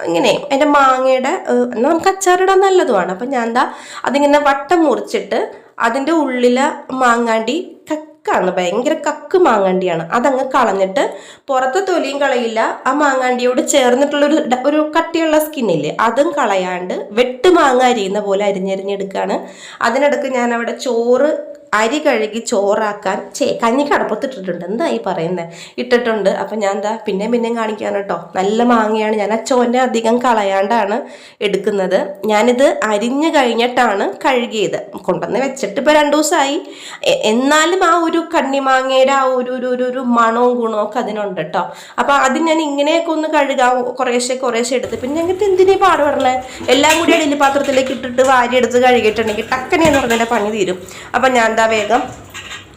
ഇങ്ങനെ എന്റെ മാങ്ങയുടെ നമുക്ക് അച്ചാറിടാൻ നല്ലതുമാണ്. അപ്പം ഞാൻ എന്താ അതിങ്ങനെ വട്ടം മുറിച്ചിട്ട് അതിന്റെ ഉള്ളിലെ മാങ്ങാണ്ടി കക്കാണ്. ഭയങ്കര കക്ക് മാങ്ങാണ്ടിയാണ്. അതങ്ങ് കളഞ്ഞിട്ട് പുറത്തെ തൊലിയും കളയില്ല ആ മാങ്ങാണ്ടിയോട് ചേർന്നിട്ടുള്ള ഒരു ഡ- ഒരു കട്ടിയുള്ള സ്കിന്നില്ലേ അതും കളയാണ്ട് വെട്ട് മാങ്ങ അരിയുന്ന പോലെ അരിഞ്ഞരിഞ്ഞെടുക്കുകയാണ് അതിനിടക്ക് ഞാൻ അവിടെ ചോറ് അരി കഴുകി ചോറാക്കാൻ ചേ കഞ്ഞി കടപ്പത്തിട്ടിട്ടുണ്ട്. എന്താ ഈ പറയുന്നത് ഇട്ടിട്ടുണ്ട്. അപ്പം ഞാൻ എന്താ പിന്നെ പിന്നെയും കാണിക്കാൻ കേട്ടോ. നല്ല മാങ്ങയാണ് ഞാൻ. ആ ചോനെ അധികം കളയാണ്ടാണ് എടുക്കുന്നത്. ഞാനിത് അരിഞ്ഞു കഴിഞ്ഞിട്ടാണ് കഴുകിയത്. കൊണ്ടുവന്ന് വെച്ചിട്ട് ഇപ്പോൾ രണ്ടു ദിവസമായി. എന്നാലും ആ ഒരു കണ്ണിമാങ്ങയുടെ ആ ഒരു ഒരു ഒരു ഒരു മണവും ഗുണവും ഒക്കെ അതിനുണ്ട് കേട്ടോ. അപ്പം അത് ഞാൻ ഇങ്ങനെയൊക്കെ ഒന്ന് കഴുകാം. കുറേശ്ശെ കുറേശ്ശെ എടുത്ത്. പിന്നെ ഞങ്ങൾക്ക് എന്തിനേ പാട് പറഞ്ഞത് എല്ലാം കൂടി അടിയിൽ പാത്രത്തിലേക്ക് ഇട്ടിട്ട് വാരി എടുത്ത് കഴുകിയിട്ടുണ്ടെങ്കിൽ ടക്കനെ എന്ന് പറഞ്ഞാൽ പണി തീരും. അപ്പം ഞാൻ വേഗം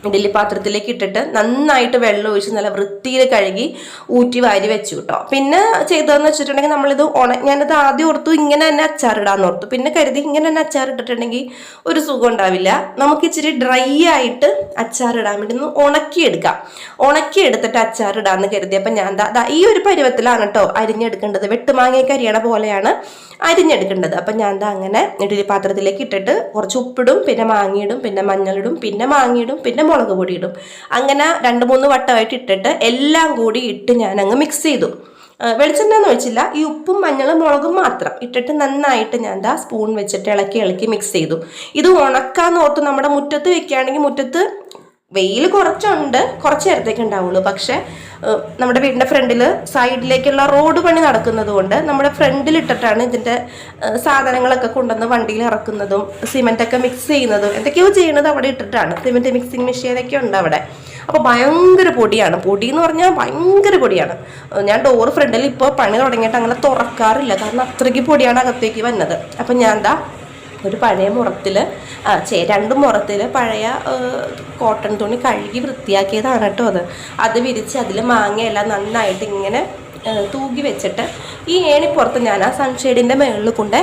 ഇഡലി പാത്രത്തിലേക്ക് ഇട്ടിട്ട് നന്നായിട്ട് വെള്ളം ഒഴിച്ച് നല്ല വൃത്തിയിൽ കഴുകി ഊറ്റി വാരി വെച്ചു കേട്ടോ. പിന്നെ ചെയ്തതെന്ന് വെച്ചിട്ടുണ്ടെങ്കിൽ നമ്മളിത് ഉണ ഞാനിത് ആദ്യം ഓർത്തു ഇങ്ങനെ തന്നെ അച്ചാറിടാന്ന് ഓർത്തു. പിന്നെ കരുതി ഇങ്ങനെ തന്നെ അച്ചാർ ഇട്ടിട്ടുണ്ടെങ്കിൽ ഒരു സുഖം ഉണ്ടാവില്ല. നമുക്ക് ഇച്ചിരി ഡ്രൈ ആയിട്ട് അച്ചാർ അച്ചാറിടാൻ വേണ്ടി ഒന്ന് ഉണക്കിയെടുക്കാം. ഉണക്കിയെടുത്തിട്ട് കരുതി. അപ്പം ഞാൻ ദാ ഈ ഒരു പരുവത്തിലാണ് കേട്ടോ അരിഞ്ഞെടുക്കേണ്ടത്. വെട്ടുമാങ്ങയൊക്കെ അരിയണ പോലെയാണ് അരിഞ്ഞെടുക്കേണ്ടത്. അപ്പം ഞാൻ ദാ അങ്ങനെ ഇഡലി പാത്രത്തിലേക്ക് ഇട്ടിട്ട് കുറച്ച് ഉപ്പിടും പിന്നെ മാങ്ങിയിടും പിന്നെ മഞ്ഞളിടും പിന്നെ മാങ്ങിയിടും പിന്നെ മുളക് പൊടി ഇടും. അങ്ങനെ രണ്ട് മൂന്ന് വട്ടമായിട്ട് ഇട്ടിട്ട് എല്ലാം കൂടി ഇട്ട് ഞാൻ അങ്ങ് മിക്സ് ചെയ്തു. വെളിച്ചെണ്ണ എന്ന് വെച്ചില്ല ഈ ഉപ്പും മഞ്ഞളും മുളകും മാത്രം ഇട്ടിട്ട് നന്നായിട്ട് ഞാൻ ദാ സ്പൂൺ വെച്ചിട്ട് ഇളക്കി ഇളക്കി മിക്സ് ചെയ്തു. ഇത് ഉണക്കാന്ന് ഓർത്ത് നമ്മുടെ മുറ്റത്ത് വെക്കുകയാണെങ്കിൽ മുറ്റത്ത് വെയിൽ കുറച്ചുണ്ട്. കുറച്ച് നേരത്തേക്ക് ഉണ്ടാവുള്ളൂ. പക്ഷേ നമ്മുടെ വീടിന്റെ ഫ്രണ്ടിൽ സൈഡിലേക്കുള്ള റോഡ് പണി നടക്കുന്നത് കൊണ്ട് നമ്മുടെ ഫ്രണ്ടിലിട്ടിട്ടാണ് ഇതിന്റെ സാധനങ്ങളൊക്കെ കൊണ്ടുവന്ന് വണ്ടിയിൽ ഇറക്കുന്നതും സിമെന്റൊക്കെ മിക്സ് ചെയ്യുന്നതും എന്തൊക്കെയോ ചെയ്യുന്നത് അവിടെ ഇട്ടിട്ടാണ്. സിമെന്റ് മിക്സിങ് മെഷീനൊക്കെ ഉണ്ട് അവിടെ. അപ്പോൾ ഭയങ്കര പൊടിയാണ്. പൊടി എന്ന് പറഞ്ഞാൽ ഭയങ്കര പൊടിയാണ്. ഞാൻ ഡോർ ഫ്രണ്ടിൽ ഇപ്പോൾ പണി തുടങ്ങിയിട്ട് അങ്ങനെ തുറക്കാറില്ല. കാരണം അത്രയ്ക്ക് പൊടിയാണ് അകത്തേക്ക് വന്നത്. അപ്പം ഞാൻ എന്താ ഒരു പഴയ മുറത്തിൽ രണ്ട് മുറത്തിൽ പഴയ കോട്ടൺ തുണി കഴുകി വൃത്തിയാക്കിയതാണ് കേട്ടോ അത്. അത് വിരിച്ച് അതിൽ മാങ്ങയെല്ലാം നന്നായിട്ട് ഇങ്ങനെ തൂകി വെച്ചിട്ട് ഈ ഏണിപ്പുറത്ത് ഞാൻ ആ സൺഷെയ്ഡിന്റെ മുകളിൽ കൊണ്ട്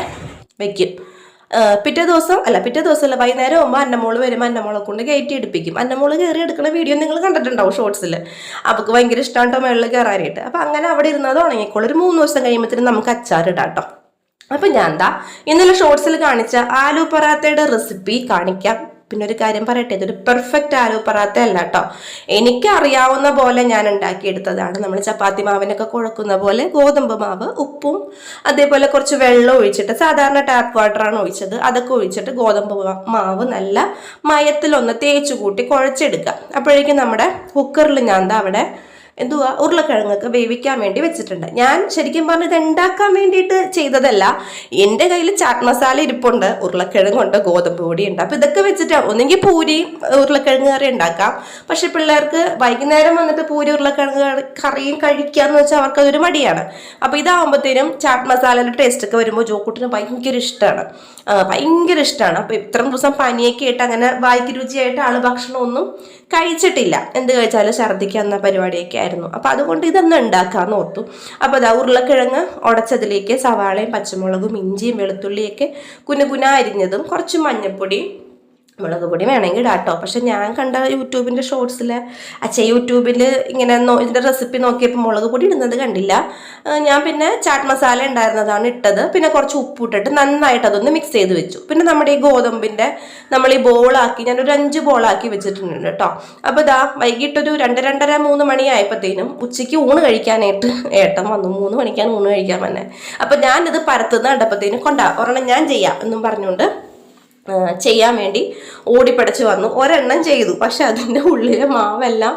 വയ്ക്കും പിറ്റേ ദിവസം അല്ല പിറ്റേ ദിവസമല്ല വൈകുന്നേരം ആകുമ്പോൾ അന്നമോൾ വരുമ്പോൾ അന്നമോളെ കൊണ്ട് കയറ്റി എടുപ്പിക്കും. അന്നമോൾ കയറി എടുക്കുന്ന വീഡിയോ നിങ്ങൾ കണ്ടിട്ടുണ്ടാവും ഷോർട്സിൽ അവൾക്ക് ഭയങ്കര ഇഷ്ടമാണ് മുകളിൽ കയറാനായിട്ട് അപ്പം അങ്ങനെ അവിടെ ഇരുന്നത് ഉണങ്ങിക്കോളും. ഒരു മൂന്ന് ദിവസം കഴിയുമ്പോഴത്തേനും നമുക്ക് അച്ചാറിടാം കേട്ടോ അപ്പം ഞാൻ എന്താ ഇന്നലെ ഷോർട്സിൽ കാണിച്ച ആലു പൊറാത്തയുടെ റെസിപ്പി കാണിക്കാം. പിന്നെ ഒരു കാര്യം പറയട്ടെ ഇതൊരു പെർഫെക്റ്റ് ആലു പറാത്ത അല്ല കേട്ടോ എനിക്ക് അറിയാവുന്ന പോലെ ഞാൻ ഉണ്ടാക്കിയെടുത്തതാണ്. നമ്മൾ ചപ്പാത്തി മാവിനൊക്കെ കുഴക്കുന്ന പോലെ ഗോതമ്പ് മാവ് ഉപ്പും അതേപോലെ കുറച്ച് വെള്ളം ഒഴിച്ചിട്ട് സാധാരണ ടാപ്പ് വാട്ടറാണ് ഒഴിച്ചത്. അതൊക്കെ ഒഴിച്ചിട്ട് ഗോതമ്പ് മാവ് നല്ല മയത്തിലൊന്ന് തേച്ചു കൂട്ടി കുഴച്ചെടുക്കുക അപ്പോഴേക്കും നമ്മുടെ കുക്കറിൽ ഞാൻ ദാ അവിടെ എന്തുവാ? ഉരുളക്കിഴങ്ങൊക്കെ വേവിക്കാൻ വേണ്ടി വെച്ചിട്ടുണ്ട്. ഞാൻ ശരിക്കും പറഞ്ഞാൽ ഇത് ഉണ്ടാക്കാൻ വേണ്ടിയിട്ട് ചെയ്തതല്ല. എന്റെ കയ്യിൽ ചാറ്റ് മസാല ഇരിപ്പുണ്ട്. ഉരുളക്കിഴങ്ങുണ്ട് ഗോതമ്പ് പൊടി ഉണ്ട്. അപ്പം ഇതൊക്കെ വെച്ചിട്ട് ഒന്നെങ്കിൽ പൂരി ഉരുളക്കിഴങ്ങ് കറി ഉണ്ടാക്കാം. പക്ഷെ പിള്ളേർക്ക് വൈകുന്നേരം വന്നിട്ട് പൂരി ഉരുളക്കിഴങ്ങ് കറിയും കഴിക്കാന്ന് വെച്ചാൽ അവർക്ക് അതൊരു മടിയാണ്. അപ്പോൾ ഇതാകുമ്പോഴത്തേനും ചാറ്റ് മസാലയുടെ ടേസ്റ്റ് ഒക്കെ വരുമ്പോൾ ജോക്കൂട്ടിന് ഭയങ്കര ഇഷ്ടമാണ് ഭയങ്കര ഇഷ്ടമാണ് അപ്പോൾ ഇത്രയും ദിവസം പനിയൊക്കെ ആയിട്ട് അങ്ങനെ വായിക്ക് രുചിയായിട്ട് ആൾ ഭക്ഷണമൊന്നും കഴിച്ചിട്ടില്ല. എന്ത് കഴിച്ചാലും ഛർദ്ദിക്കാവുന്ന പരിപാടിയൊക്കെ ആയിരുന്നു. അപ്പോൾ അതുകൊണ്ട് ഇതൊന്നും ഉണ്ടാക്കാമെന്ന് ഓർത്തു. അപ്പോൾ അതാ ഉരുളക്കിഴങ്ങ് ഉടച്ചതിലേക്ക് സവാളയും പച്ചമുളകും ഇഞ്ചിയും വെളുത്തുള്ളിയൊക്കെ കുനുകുന അരിഞ്ഞതും കുറച്ച് മഞ്ഞൾപ്പൊടിയും മുളക് പൊടി വേണമെങ്കിൽ ഇടാം കേട്ടോ. പക്ഷെ ഞാൻ കണ്ട യൂട്യൂബിന്റെ ഷോർട്സിൽ അച്ഛ യൂട്യൂബിൽ ഇങ്ങനെ ഇതിന്റെ റെസിപ്പി നോക്കിയപ്പോൾ മുളക് പൊടി ഇടുന്നത് കണ്ടില്ല. ഞാൻ പിന്നെ ചാട്ട് മസാല ഉണ്ടായിരുന്നതാണ് ഇട്ടത്. പിന്നെ കുറച്ച് ഉപ്പ് ഇട്ടിട്ട് നന്നായിട്ട് അതൊന്ന് മിക്സ് ചെയ്ത് വെച്ചു. പിന്നെ നമ്മുടെ ഈ ഗോതമ്പിന്റെ നമ്മൾ ഈ ബോളാക്കി ഞാനൊരു അഞ്ച് ബോളാക്കി വെച്ചിട്ടുണ്ട് കേട്ടോ. അപ്പോൾ ഇതാ വൈകിട്ടൊരു രണ്ട് രണ്ടര മൂന്ന് മണിയായപ്പോഴത്തേനും ഉച്ചയ്ക്ക് ഊണ് കഴിക്കാനായിട്ട് ഏട്ടൻ വന്നു. മൂന്ന് മണിക്കാണ് ഊണ് കഴിക്കാൻ വന്നെ. അപ്പോൾ ഞാനിത് പരത്തുന്ന കണ്ടപ്പോഴത്തേനും കൊണ്ടാ ഒരെണ്ണം ഞാൻ ചെയ്യാം എന്നും പറഞ്ഞുകൊണ്ട് ചെയ്യാൻ വേണ്ടി ഓടിപ്പടച്ച് വന്നു. ഒരെണ്ണം ചെയ്തു. പക്ഷെ അതിന്റെ ഉള്ളിലെ മാവെല്ലാം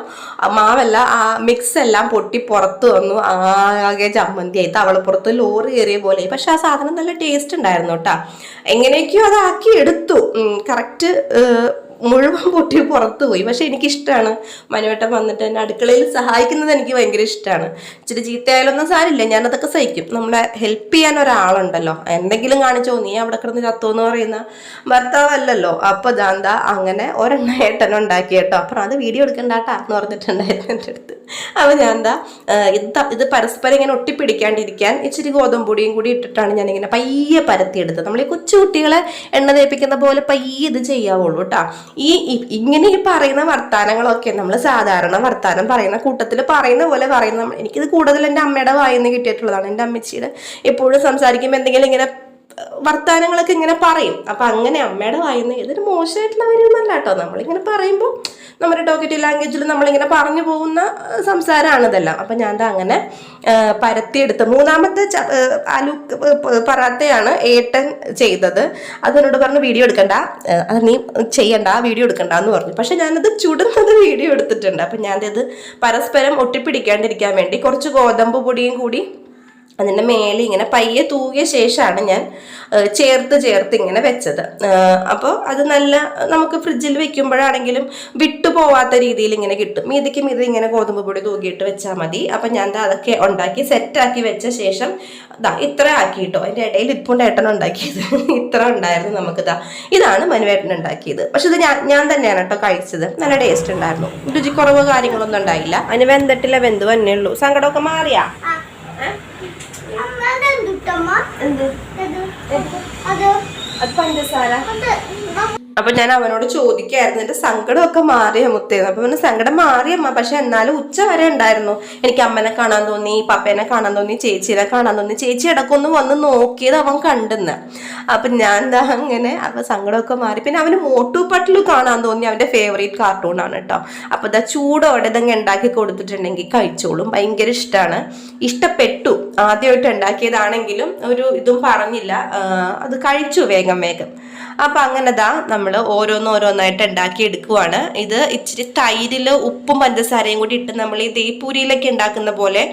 മാവല്ല ആ മിക്സ് എല്ലാം പൊട്ടി പുറത്ത് വന്നു. ആകെ ചമ്മന്തി ചമ്മന്തിയായി തവളപ്പുറത്ത് ലോറി കയറിയ പോലെ പക്ഷെ ആ സാധനം നല്ല ടേസ്റ്റ് ഉണ്ടായിരുന്നു കേട്ടോ. എങ്ങനെയൊക്കെയോ അതാക്കി എടുത്തു. കറക്റ്റ് മുഴുവൻ പൊട്ടി പുറത്തുപോയി. പക്ഷെ എനിക്കിഷ്ടമാണ് മനുവേട്ടൻ വന്നിട്ട് എന്നെ അടുക്കളയിൽ സഹായിക്കുന്നത് എനിക്ക് ഭയങ്കര ഇഷ്ടമാണ് ഇച്ചിരി ചീത്തയായാലൊന്നും സാരില്ല. ഞാനതൊക്കെ സഹിക്കും. നമ്മളെ ഹെൽപ്പ് ചെയ്യാൻ ഒരാളുണ്ടല്ലോ. എന്തെങ്കിലും കാണിച്ചോ നീ അവിടെ കിടന്ന് ചത്തോ എന്ന് പറയുന്ന ഭർത്താവല്ലല്ലോ. അപ്പൊ ദാന്ത അങ്ങനെ ഒരെണ്ണ ഏട്ടനുണ്ടാക്കി കേട്ടോ. അപ്പം അത് വീഡിയോ എടുക്കണ്ടാട്ടാ എന്ന് പറഞ്ഞിട്ടുണ്ടായിരുന്നു എന്റെ അടുത്ത്. അപ്പൊ ഞാൻ എന്താ ഇത് ഇത് പരസ്പരം ഇങ്ങനെ ഒട്ടിപ്പിടിക്കാണ്ടിരിക്കാൻ ഇച്ചിരി ഗോതമ്പ് പൊടിയും കൂടി ഇട്ടിട്ടാണ് ഞാൻ ഇങ്ങനെ പയ്യെ പരത്തിയെടുത്തത്. നമ്മൾ ഈ കൊച്ചു കുട്ടികളെ എണ്ണ തേപ്പിക്കുന്ന പോലെ പയ്യെ ഇത് ചെയ്യാവുള്ളൂ കേട്ടോ ഈ ഇങ്ങനെ ഈ പറയുന്ന വർത്താനങ്ങളൊക്കെ നമ്മൾ സാധാരണ വർത്താനം പറയുന്ന കൂട്ടത്തിൽ പറയുന്ന പോലെ പറയുന്ന എനിക്കിത് കൂടുതൽ എന്റെ അമ്മയുടെ വായിന്ന് കിട്ടിയിട്ടുള്ളതാണ്. എന്റെ അമ്മച്ചിയുടെ എപ്പോഴും സംസാരിക്കുമ്പോൾ എന്തെങ്കിലും ഇങ്ങനെ വർത്താനങ്ങളൊക്കെ ഇങ്ങനെ പറയും. അപ്പൊ അങ്ങനെ അമ്മയുടെ വായിന്ന് ഇതൊരു മോശമായിട്ടുള്ള വരുന്നല്ല കേട്ടോ. നമ്മളിങ്ങനെ പറയുമ്പോൾ നമ്മുടെ ടോക്കറ്റി ലാംഗ്വേജിൽ നമ്മളിങ്ങനെ പറഞ്ഞു പോകുന്ന സംസാരമാണ് ഇതെല്ലാം അപ്പൊ ഞാൻ ദാ അങ്ങനെ പരത്തിയെടുത്ത് മൂന്നാമത്തെ അലു പറാത്തയാണ് ഏട്ടൻ ചെയ്തത്. അതിനോട് പറഞ്ഞു വീഡിയോ എടുക്കണ്ട. അത് നീ ചെയ്യണ്ട വീഡിയോ എടുക്കണ്ട എന്ന് പറഞ്ഞു. പക്ഷെ ഞാനത് ചുടുന്നത് വീഡിയോ എടുത്തിട്ടുണ്ട്. അപ്പൊ ഞാനത് പരസ്പരം ഒട്ടിപ്പിടിക്കാണ്ടിരിക്കാൻ വേണ്ടി കുറച്ച് ഗോതമ്പ് പൊടിയും കൂടി അതിന്റെ മേലെ ഇങ്ങനെ പയ്യെ തൂകിയ ശേഷമാണ് ഞാൻ ചേർത്ത് ചേർത്ത് ഇങ്ങനെ വെച്ചത്. അപ്പോൾ അത് നല്ല നമുക്ക് ഫ്രിഡ്ജിൽ വെക്കുമ്പോഴാണെങ്കിലും വിട്ടു പോവാത്ത രീതിയിൽ ഇങ്ങനെ കിട്ടും. മീതിക്ക് മീതി ഇങ്ങനെ ഗോതമ്പ് പൊടി തൂക്കിയിട്ട് വെച്ചാൽ മതി. അപ്പം ഞാൻ അതൊക്കെ ഉണ്ടാക്കി സെറ്റാക്കി വെച്ച ശേഷം ഇതാ ഇത്ര ആക്കി കേട്ടോ അതിന്റെ ഇടയിൽ ഇപ്പം ഏട്ടൻ ഉണ്ടാക്കിയത്. ഇത്ര ഉണ്ടായിരുന്നു നമുക്ക് ദാ. ഇതാണ് മനുവേട്ടൻ ഉണ്ടാക്കിയത്. പക്ഷെ ഇത് ഞാൻ ഞാൻ തന്നെയാണ് കേട്ടോ കഴിച്ചത്. നല്ല ടേസ്റ്റ് ഉണ്ടായിരുന്നു. രുചിക്കുറവ് കാര്യങ്ങളൊന്നും ഉണ്ടായില്ല. അതിന് വെന്തട്ടില്ല വെന്ത് തന്നെ ഉള്ളൂ. സങ്കടമൊക്കെ മാറിയാ? അമ്മയുടെ പഞ്ചസാര. അപ്പൊ ഞാൻ അവനോട് ചോദിക്കായിരുന്നു എന്റെ സങ്കടമൊക്കെ മാറിയ മുത്തേന്ന്? അപ്പൊ പിന്നെ സങ്കടം മാറിയമ്മ പക്ഷെ എന്നാലും ഉച്ച വരെ ഉണ്ടായിരുന്നു. എനിക്ക് അമ്മനെ കാണാൻ തോന്നി പപ്പേനെ കാണാൻ തോന്നി ചേച്ചിനെ കാണാൻ തോന്നി. ചേച്ചി ഇടക്കൊന്ന് വന്ന് നോക്കിയത് അവൻ കണ്ടെന്ന്. അപ്പൊ ഞാൻ എന്താ അങ്ങനെ അപ്പൊ സങ്കടമൊക്കെ മാറി. പിന്നെ അവന് മോട്ടു പട്ടിലു കാണാൻ തോന്നി അവന്റെ ഫേവറേറ്റ് കാർട്ടൂൺ ആണ് കേട്ടോ അപ്പൊ ഇതാ ചൂടോടെ ഇതങ്ങ് ഉണ്ടാക്കി കൊടുത്തിട്ടുണ്ടെങ്കിൽ കഴിച്ചോളും. ഭയങ്കര ഇഷ്ടമാണ് ഇഷ്ടപ്പെട്ടു. ആദ്യമായിട്ട് ഉണ്ടാക്കിയതാണെങ്കിലും ഒരു ഇതും പറഞ്ഞില്ല. അത് കഴിച്ചു വേഗം വേഗം. അപ്പൊ അങ്ങനെ ദാ നമ്മൾ ഓരോന്നോരോന്നായിട്ട് ഉണ്ടാക്കി എടുക്കുവാണ് ഇത് ഇച്ചിരി തൈരിൽ ഉപ്പും പഞ്ചസാരയും കൂടി ഇട്ട് നമ്മൾ ഈ ദേപ്പൂരിയിലൊക്കെ ഉണ്ടാക്കുന്ന പോലെ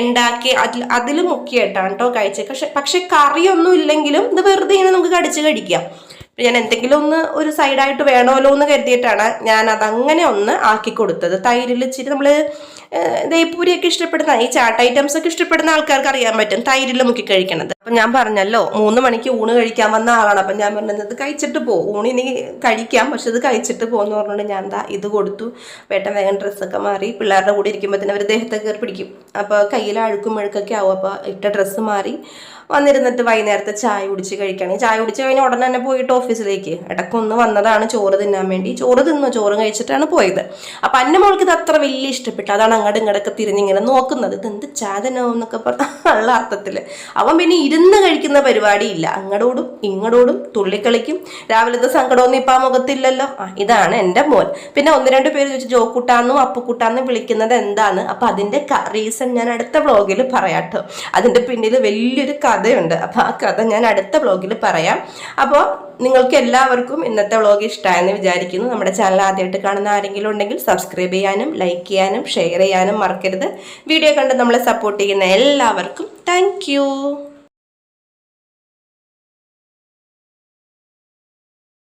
ഉണ്ടാക്കി അതിൽ അതിൽ മുക്കിയിട്ടാണ് കേട്ടോ കഴിച്ചത് പക്ഷെ പക്ഷെ കറിയൊന്നും ഇല്ലെങ്കിലും ഇത് വെറുതെ ഇങ്ങനെ നമുക്ക് കടിച്ച് കഴിക്കാം. ഞാൻ എന്തെങ്കിലും ഒന്ന് ഒരു സൈഡായിട്ട് വേണമല്ലോ എന്ന് കരുതിയിട്ടാണ് ഞാൻ അതങ്ങനെ ഒന്ന് ആക്കി കൊടുത്തത്. തൈരിൽ ഇച്ചിരി നമ്മൾ ദേപ്പൂരിയൊക്കെ ഇഷ്ടപ്പെടുന്ന ഈ ചാട്ട് ഐറ്റംസ് ഒക്കെ ഇഷ്ടപ്പെടുന്ന ആൾക്കാർക്ക് അറിയാൻ പറ്റും. തൈരിൽ മുക്കി കഴിക്കണത്. അപ്പൊ ഞാൻ പറഞ്ഞല്ലോ മൂന്ന് മണിക്ക് ഊണ് കഴിക്കാൻ വന്ന ആളാണ്. അപ്പൊ ഞാൻ പറഞ്ഞത് ഇത് കഴിച്ചിട്ട് പോ. ഊണി ഇനി കഴിക്കാം പക്ഷെ ഇത് കഴിച്ചിട്ട് പോകുന്ന പറഞ്ഞുകൊണ്ട് ഞാൻ എന്താ ഇത് കൊടുത്തു. വേട്ടൻ വേഗം ഡ്രസ്സൊക്കെ മാറി. പിള്ളേരുടെ കൂടെ ഇരിക്കുമ്പോൾ തന്നെ അവർ ദേഹത്തെ കയറി പിടിക്കും. അപ്പോൾ കയ്യിൽ അഴുക്കും മെഴുക്കൊക്കെ ആവും. അപ്പോൾ ഇട്ട ഡ്രസ്സ് മാറി. വന്നിരുന്നിട്ട് വൈകുന്നേരത്തെ ചായ കുടിച്ച് കഴിക്കുകയാണെങ്കിൽ ചായ കുടിച്ച് കഴിഞ്ഞാൽ ഉടനെ തന്നെ പോയിട്ട് ഓഫീസിലേക്ക് ഇടക്കൊന്ന് വന്നതാണ് ചോറ് തിന്നാൻ വേണ്ടി. ചോറ് തിന്നു. ചോറ് കഴിച്ചിട്ടാണ് പോയത്. അപ്പം അന്നമോൾക്ക് ഇത് അത്ര വലിയ ഇഷ്ടപ്പെട്ടു. അതാണ് അങ്ങോട്ടും ഇങ്ങോട്ടൊക്കെ തിരിഞ്ഞിങ്ങനെ നോക്കുന്നത്. ഇതെന്ത് ചാതനവും ചാതനോ എന്നൊക്കെ പറഞ്ഞ ഉള്ള അർത്ഥത്തിൽ അവൻ പിന്നെ ഇരുന്ന് കഴിക്കുന്ന പരിപാടിയില്ല. അങ്ങടോടും ഇങ്ങടോടും തുള്ളിക്കളിക്കും. രാവിലത്തെ സങ്കടമൊന്നും ഇപ്പം ആ മുഖത്തില്ലല്ലോ. ആ ഇതാണ് എന്റെ മോൻ. പിന്നെ ഒന്ന് രണ്ട് പേര് ചോദിച്ചു ജോക്കുട്ടാന്നും അപ്പുക്കുട്ടാന്നും വിളിക്കുന്നത് എന്താണ്? അപ്പം അതിന്റെ റീസൺ ഞാൻ അടുത്ത വ്ളോഗിൽ പറയാട്ടോ. അതിന്റെ പിന്നിൽ വലിയൊരു കഥയുണ്ട്. അപ്പം ആ കഥ ഞാൻ അടുത്ത വ്ളോഗിൽ പറയാം. അപ്പോൾ നിങ്ങൾക്ക് എല്ലാവർക്കും ഇന്നത്തെ വ്ളോഗ് ഇഷ്ടമായെന്ന് വിചാരിക്കുന്നു. നമ്മുടെ ചാനൽ ആദ്യമായിട്ട് കാണുന്ന ആരെങ്കിലും ഉണ്ടെങ്കിൽ സബ്സ്ക്രൈബ് ചെയ്യാനും ലൈക്ക് ചെയ്യാനും ഷെയർ ചെയ്യാനും മറക്കരുത്. വീഡിയോ കണ്ട് നമ്മളെ സപ്പോർട്ട് ചെയ്യുന്ന എല്ലാവർക്കും താങ്ക്